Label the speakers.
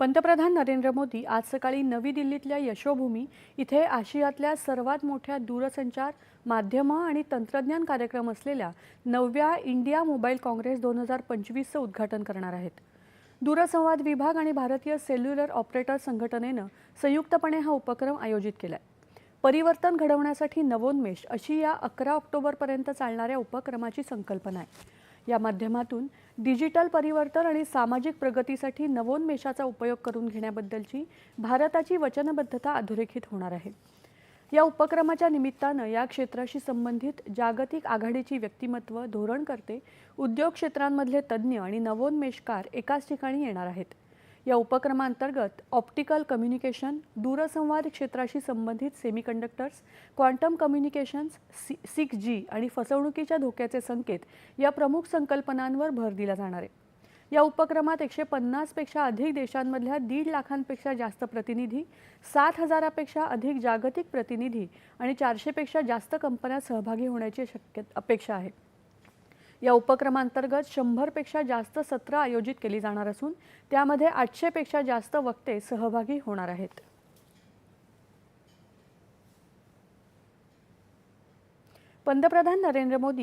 Speaker 1: पंतप्रधान नरेंद्र मोदी आज सकाळी नवी दिल्लीतल्या यशोभूमी इथे आशियातल्या सर्वात मोठ्या दूरसंचार माध्यमं आणि तंत्रज्ञान कार्यक्रम असलेल्या नवव्या इंडिया मोबाईल काँग्रेस दोन हजार पंचवीसचं उद्घाटन करणार आहेत. दूरसंवाद विभाग आणि भारतीय सेल्युलर ऑपरेटर संघटनेनं संयुक्तपणे हा उपक्रम आयोजित केला आहे परिवर्तन घडवण्यासाठी नवोन्मेष अशी या अकरा ऑक्टोबरपर्यंत चालणाऱ्या उपक्रमाची संकल्पना आहे. या माध्यमातून डिजिटल परिवर्तन आणि सामाजिक प्रगतीसाठी नवोन्मेषाचा उपयोग करून घेण्याबद्दलची भारताची वचनबद्धता अधोरेखित होणार आहे. या उपक्रमाच्या निमित्तानं या क्षेत्राशी संबंधित जागतिक आघाडीची व्यक्तिमत्व धोरणकर्ते उद्योग क्षेत्रांमधले तज्ज्ञ आणि नवोन्मेषकार एकाच ठिकाणी येणार आहेत. या उपक्रमांतर्गत ऑप्टिकल कम्युनिकेशन दूरसंवाद क्षेत्राशी संबंधित semiconductors quantum communications C six G आणि फसवणुकीच्या धोक्याचे संकेत या प्रमुख संकल्पनांवर भर दिला जाणार आहे. या उपक्रमात एकशे पन्नासपेक्षा अधिक देशांमधल्या दीड लाखांपेक्षा जास्त प्रतिनिधी सात हजारापेक्षा अधिक जागतिक प्रतिनिधी आणि चारशेपेक्षा जास्त कंपन्या सहभागी होण्याची शक्य अपेक्षा आहे. या उपक्रमांतर्गत शंभरपेक्षा जास्त सत्र आयोजित केली जाणार असून त्यामध्ये आठशेपेक्षा जास्त वक्ते सहभागी होणार आहेत. पंतप्रधान नरेंद्र मोदी